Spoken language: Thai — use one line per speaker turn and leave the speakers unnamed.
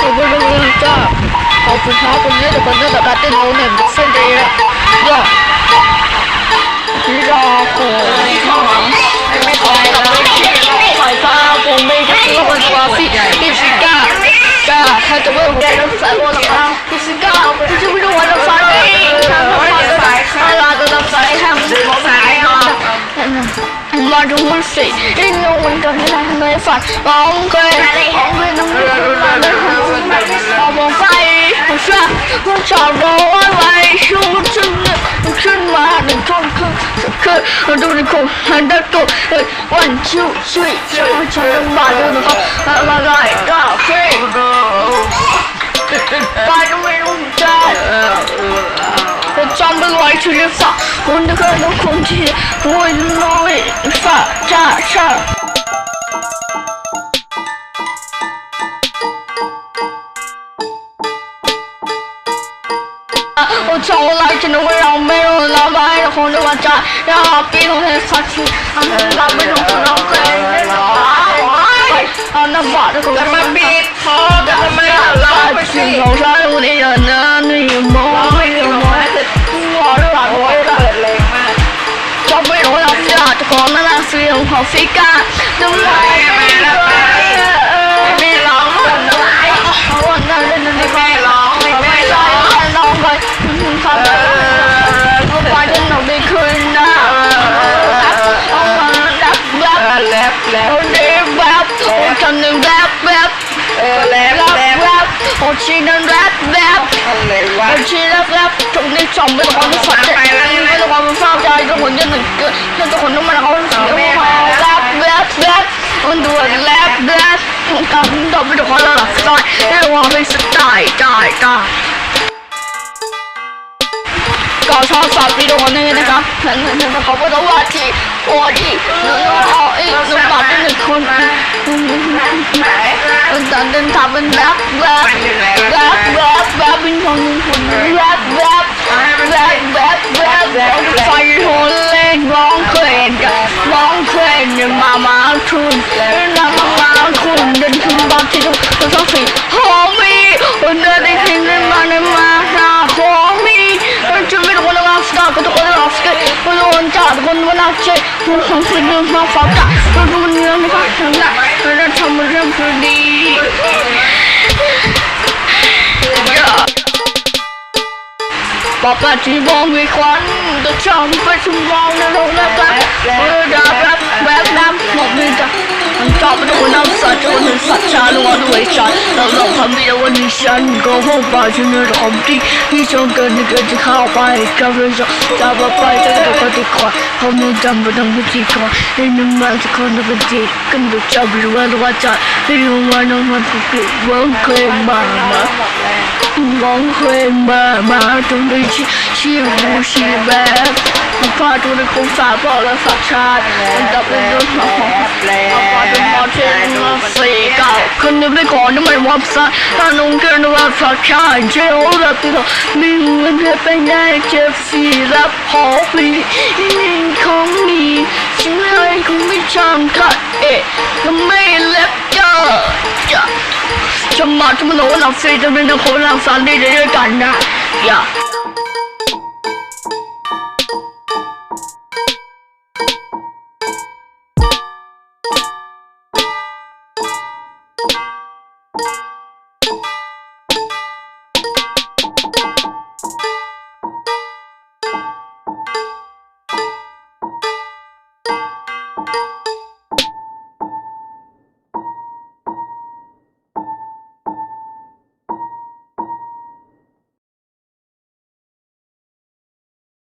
ขอบคุณคุณจ้าขอบคุณครับคุณเนี่ยแต่คนเนี่ยแต่การเต้นเราเนี่ยเส้นดีอะยอดรอโหไม่ขอกับไม่ขอฟ้าผมไม่ได้ก็เป็นฟ้าสิดิสิก้าก้าถ้าจะไม่ มาดูมันสิไอ้น้องมันก็ได้ไม่ฝันร้องเกยร้องเกยน้องมันได้เอาบนไฟผมเชื่อผมชอบร้องไว้ช่วงฉันขึ้ นมาหนึ่งช่วงคือคือดูในคงหันได้ตัววันชิวชิวชิวฉันมาดูนะครับอะไรก็เฟ่ไปก็ไม่รู้ใจ 我装不来去发，我那个的空气会来发炸上。我从来真的会让没有老板的红的网站，让别人的发去，老板的红的会啊，那把这个我们 就ไม่รู้เราจะจะขอมาลาเสียงของฟิกาทำไมไม่ร้องไม่ร้องวันนั้นเล่นดีไม่ร้องไม่ร้องร้องเลยทำไมก็ไปจนหนูไม่คืนนะเอามาดับแบบ
แลบแล
บโอ้ดีแบบโอ้ฉันนึงแบบแบบ โอชินันแรปแบบอรวโอชินันแรปตรงนี้สองป็นตัวความรู้สนใจไม่ต้องความเศร้าใจทุกคนยืนหนึ่งเกินทุกคนต้องมาเขาสียงมาแรปแบบแบบมันดูแรปแบบกับตอบเป็นตัวความรู้สึกใจไม่ต้องความรู้สึกใจใจใจ ก็ชอบสานวิดีโอนี้นะครับเขาก็ต้องว่าที่โอดีหนูเอาไอ้สมบัติหนึ่งคนเป็นตอนเดินทางเป็นแรปแรปแรปแรปแรปเป็นของคนแรปแรปแรปแรปแรปแรปไฟโหนเล่นร้องเพลงร้องเพลงยังมามาคุณนำมามาคุณเดินขึ้นบ้านที่ต้องต้องสิ่งโฮมี่คนเดินได้ทิ้งเรื่องมาใน จอดบนเวลาเจ็บคุณของคุณเรื่องมาฟ้าจับคุณดูเนื้อไม่ก็ถึงหลักเราทำเรื่องคือดีปอบปัดที่มองวิควันตัวช่องไปชุมวองในโรกแล้วกันเออดาบรับแบบน้ำหมดมีจับ stop it when I'm such a woman, such a one way shot. The love of me, when you shine, go home, but you know the empty. He's so good, you get to how I cover so. Stop up, I think I'll cut the clock. Hold me down, but I'm with you, come on. In the magic, on the day, can be trouble, well, watch out. You don't want to want to be, won't claim, mama. Won't claim, mama. Don't be, she, she, she, bad. จูในกรุงสาปอและสักชาติมันจะเป็นเรื่องของมาปาจุมาเทนมาสี่เก่าขึ้นนึกได้ก่อนทำไมวับซะถ้าหนุ่งเกินว่าสักชาติเจ้าระตัวมีเงินให้ไปไหนเจ็บสี่รับหอฟรีนิ่งของนี้ฉันให้คงไม่ชอบกัดเอ๊ะก็ไม่เล็บเจ้าจะจะมาจะมาโนหลับซีจะเป็นคนหลับสันดีด้วยกันนะอย่า you